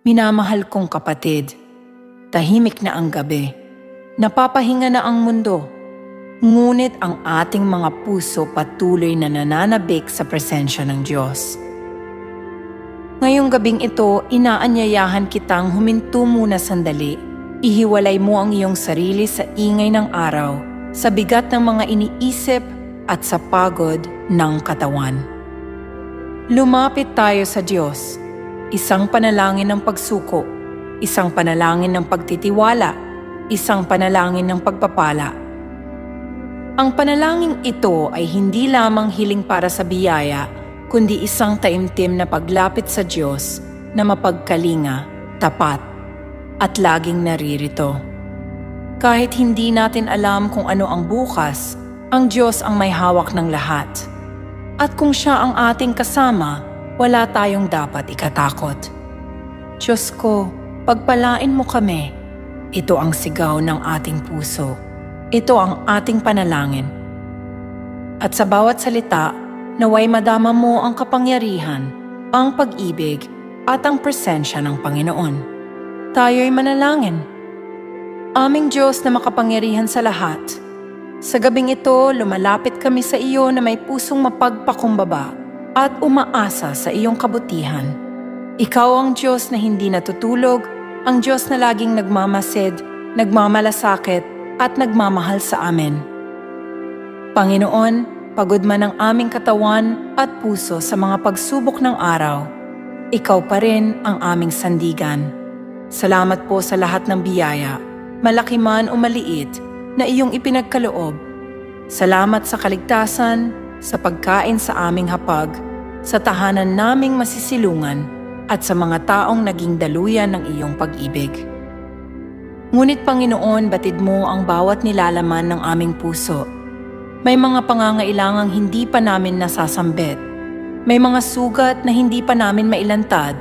Minamahal kong kapatid, tahimik na ang gabi. Napapahinga na ang mundo. Ngunit ang ating mga puso patuloy na nananabik sa presensya ng Diyos. Ngayong gabing ito, inaanyayahan kitang huminto muna sandali. Ihiwalay mo ang iyong sarili sa ingay ng araw, sa bigat ng mga iniisip at sa pagod ng katawan. Lumapit tayo sa Diyos. Isang panalangin ng pagsuko, isang panalangin ng pagtitiwala, isang panalangin ng pagpapala. Ang panalangin ito ay hindi lamang hiling para sa biyaya, kundi isang taimtim na paglapit sa Diyos na mapagkalinga, tapat, at laging naririto. Kahit hindi natin alam kung ano ang bukas, ang Diyos ang may hawak ng lahat. At kung siya ang ating kasama, wala tayong dapat ikatakot. Diyos ko, pagpalain mo kami. Ito ang sigaw ng ating puso. Ito ang ating panalangin. At sa bawat salita, naway madama mo ang kapangyarihan, ang pag-ibig, at ang presensya ng Panginoon. Tayo'y manalangin. Aming Diyos na makapangyarihan sa lahat, sa gabing ito, lumalapit kami sa iyo na may pusong mapagpakumbaba at umaasa sa iyong kabutihan. Ikaw ang Diyos na hindi natutulog, ang Diyos na laging nagmamasid, nagmamalasakit at nagmamahal sa amin. Panginoon, pagod man ang aming katawan at puso sa mga pagsubok ng araw, ikaw pa rin ang aming sandigan. Salamat po sa lahat ng biyaya, malaki man o maliit, na iyong ipinagkaloob. Salamat sa kaligtasan, sa pagkain sa aming hapag, sa tahanan naming masisilungan, at sa mga taong naging daluyan ng iyong pag-ibig. Ngunit Panginoon, batid mo ang bawat nilalaman ng aming puso. May mga pangangailangang hindi pa namin nasasambit. May mga sugat na hindi pa namin mailantad.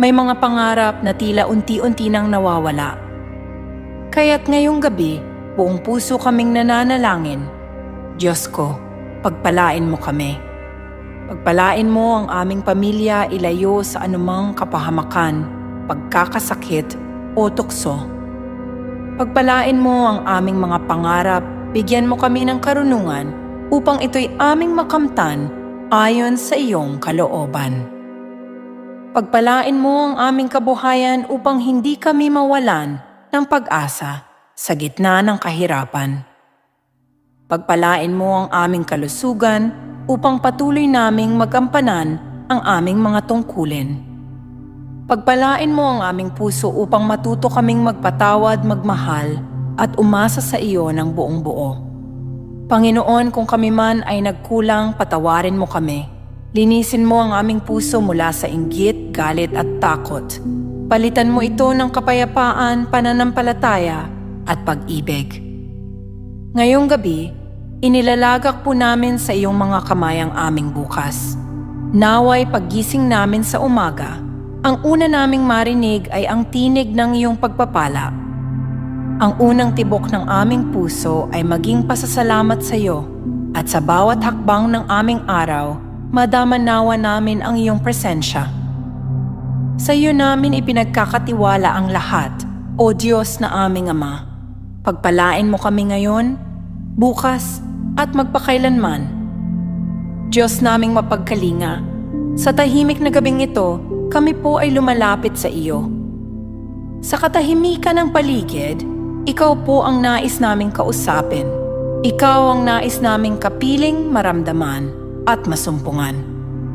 May mga pangarap na tila unti-unti nang nawawala. Kaya't ngayong gabi, buong puso kaming nananalangin. Diyos ko, pagpalain mo kami. Pagpalain mo ang aming pamilya ilayo sa anumang kapahamakan, pagkakasakit o tukso. Pagpalain mo ang aming mga pangarap, bigyan mo kami ng karunungan upang ito'y aming makamtan ayon sa iyong kalooban. Pagpalain mo ang aming kabuhayan upang hindi kami mawalan ng pag-asa sa gitna ng kahirapan. Pagpalain mo ang aming kalusugan upang patuloy naming magampanan ang aming mga tungkulin. Pagpalain mo ang aming puso upang matuto kaming magpatawad, magmahal, at umasa sa iyo ng buong buo. Panginoon, kung kami man ay nagkulang, patawarin mo kami. Linisin mo ang aming puso mula sa inggit, galit at takot. Palitan mo ito ng kapayapaan, pananampalataya at pag-ibig. Ngayong gabi, inilalagak po namin sa iyong mga kamay ang aming bukas. Naway paggising namin sa umaga, ang una naming marinig ay ang tinig ng iyong pagpapala. Ang unang tibok ng aming puso ay maging pasasalamat sa iyo at sa bawat hakbang ng aming araw, madama nawa namin ang iyong presensya. Sa iyo namin ipinagkakatiwala ang lahat, O Diyos na aming Ama. Pagpalain mo kami ngayon, bukas, at magpakailanman. Diyos naming mapagkalinga, sa tahimik na gabing ito, kami po ay lumalapit sa iyo. Sa katahimikan ng paligid, ikaw po ang nais naming kausapin. Ikaw ang nais naming kapiling, maramdaman, at masumpungan.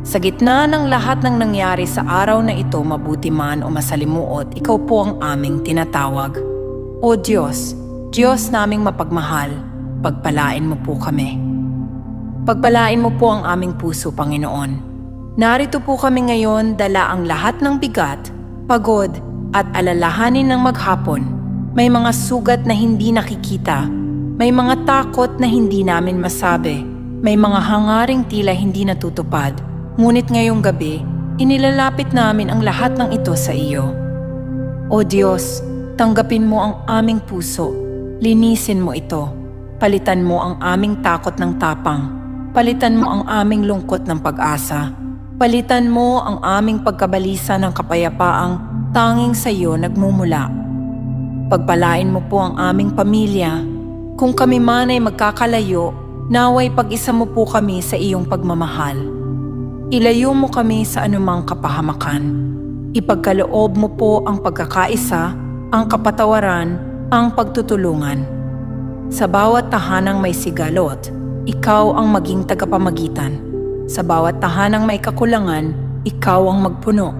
Sa gitna ng lahat ng nangyari sa araw na ito mabuti man o masalimuot, ikaw po ang aming tinatawag. O Diyos, Diyos naming mapagmahal, pagpalain mo po kami. Pagpalain mo po ang aming puso, Panginoon. Narito po kami ngayon dala ang lahat ng bigat, pagod, at alalahanin ng maghapon. May mga sugat na hindi nakikita. May mga takot na hindi namin masabi. May mga hangaring tila hindi natutupad. Ngunit ngayong gabi, inilalapit namin ang lahat ng ito sa iyo. O Diyos, tanggapin mo ang aming puso. Linisin mo ito. Palitan mo ang aming takot ng tapang. Palitan mo ang aming lungkot ng pag-asa. Palitan mo ang aming pagkabalisa ng kapayapaang tanging sa iyo nagmumula. Pagpalain mo po ang aming pamilya. Kung kami man ay magkakalayo, naway pag-isa mo po kami sa iyong pagmamahal. Ilayo mo kami sa anumang kapahamakan. Ipagkaloob mo po ang pagkakaisa, ang kapatawaran, ang pagtutulungan. Sa bawat tahanang may sigalot, ikaw ang maging tagapamagitan. Sa bawat tahanang may kakulangan, ikaw ang magpuno.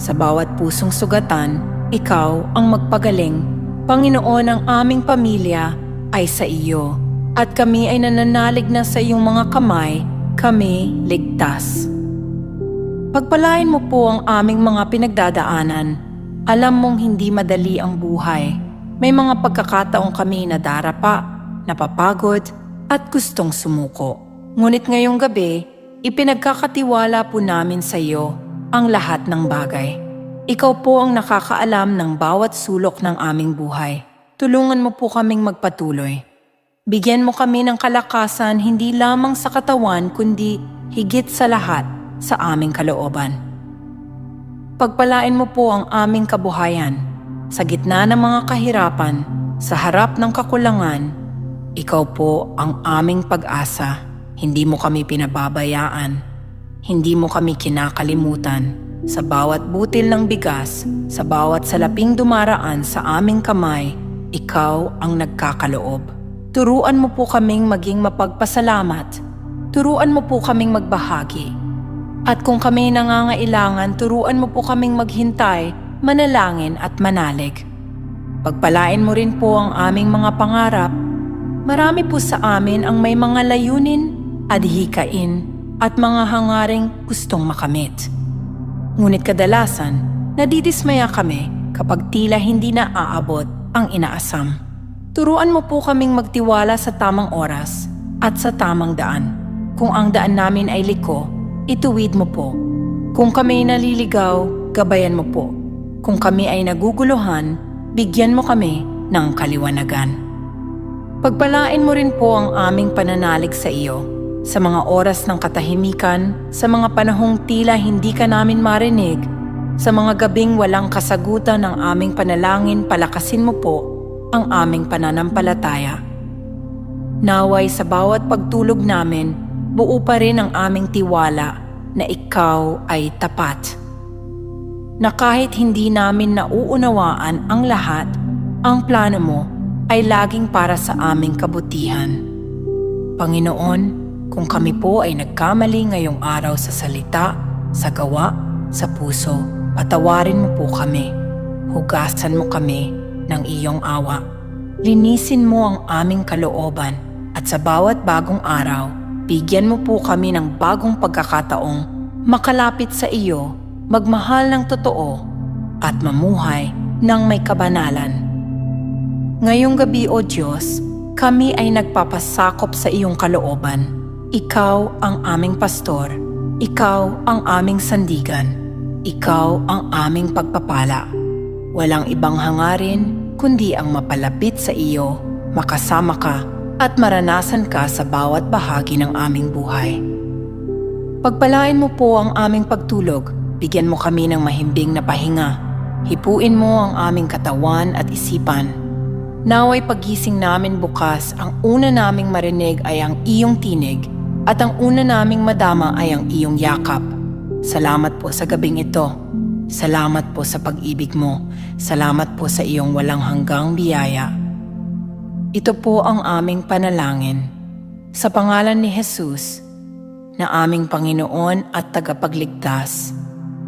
Sa bawat pusong sugatan, ikaw ang magpagaling. Panginoon, ang aming pamilya ay sa iyo. At kami ay nananalig na sa iyong mga kamay, kami ligtas. Pagpalain mo po ang aming mga pinagdadaanan. Alam mong hindi madali ang buhay. May mga pagkakataong kami na darapa, napapagod, at gustong sumuko. Ngunit ngayong gabi, ipinagkakatiwala po namin sa iyo ang lahat ng bagay. Ikaw po ang nakakaalam ng bawat sulok ng aming buhay. Tulungan mo po kaming magpatuloy. Bigyan mo kami ng kalakasan hindi lamang sa katawan kundi higit sa lahat sa aming kalooban. Pagpalain mo po ang aming kabuhayan. Sa gitna ng mga kahirapan, sa harap ng kakulangan, ikaw po ang aming pag-asa. Hindi mo kami pinababayaan. Hindi mo kami kinakalimutan. Sa bawat butil ng bigas, sa bawat salaping dumaraan sa aming kamay, ikaw ang nagkakaloob. Turuan mo po kaming maging mapagpasalamat. Turuan mo po kaming magbahagi. At kung kami nangangailangan, turuan mo po kaming maghintay, manalangin at manalig. Pagpalain mo rin po ang aming mga pangarap. Marami po sa amin ang may mga layunin, adhikain, at mga hangaring gustong makamit. Ngunit kadalasan, nadidismaya kami kapag tila hindi na aabot ang inaasam. Turuan mo po kaming magtiwala sa tamang oras at sa tamang daan. Kung ang daan namin ay liko, ituwid mo po. Kung kami naliligaw, gabayan mo po. Kung kami ay naguguluhan, bigyan mo kami ng kaliwanagan. Pagpalain mo rin po ang aming pananalig sa iyo sa mga oras ng katahimikan, sa mga panahong tila hindi ka namin marinig, sa mga gabing walang kasagutan ng aming panalangin, palakasin mo po ang aming pananampalataya. Naway sa bawat pagtulog namin, buo pa rin ang aming tiwala na ikaw ay tapat. Na kahit hindi namin nauunawaan ang lahat, ang plano mo ay laging para sa aming kabutihan. Panginoon, kung kami po ay nagkamali ngayong araw sa salita, sa gawa, sa puso, patawarin mo po kami. Hugasan mo kami ng iyong awa. Linisin mo ang aming kalooban at sa bawat bagong araw, bigyan mo po kami ng bagong pagkakataong makalapit sa iyo, magmahal ng totoo at mamuhay ng may kabanalan. Ngayong gabi o Diyos, kami ay nagpapasakop sa iyong kalooban. Ikaw ang aming pastor. Ikaw ang aming sandigan. Ikaw ang aming pagpapala. Walang ibang hangarin kundi ang mapalapit sa iyo, makasama ka at maranasan ka sa bawat bahagi ng aming buhay. Pagpalain mo po ang aming pagtulog, bigyan mo kami ng mahimbing na pahinga. Hipuin mo ang aming katawan at isipan. Naway pagising namin bukas, ang una naming marinig ay ang iyong tinig at ang una naming madama ay ang iyong yakap. Salamat po sa gabing ito. Salamat po sa pag-ibig mo. Salamat po sa iyong walang hanggang biyaya. Ito po ang aming panalangin. Sa pangalan ni Jesus, na aming Panginoon at tagapagligtas.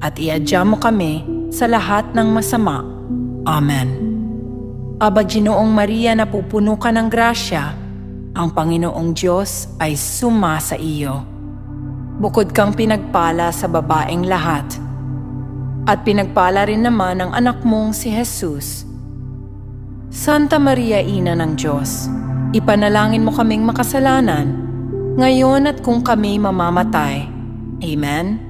at iadya mo kami sa lahat ng masama. Amen. Aba Ginoong Maria na pupuno ka ng grasya, ang Panginoong Diyos ay suma sa iyo. Bukod kang pinagpala sa babaeng lahat, at pinagpala rin naman ang anak mong si Jesus. Santa Maria, Ina ng Diyos, ipanalangin mo kaming makasalanan, ngayon at kung kami mamamatay. Amen?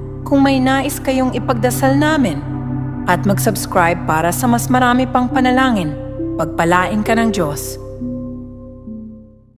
kung may nais kayong ipagdasal namin at mag-subscribe para sa mas marami pang panalangin. Pagpalain ka ng Diyos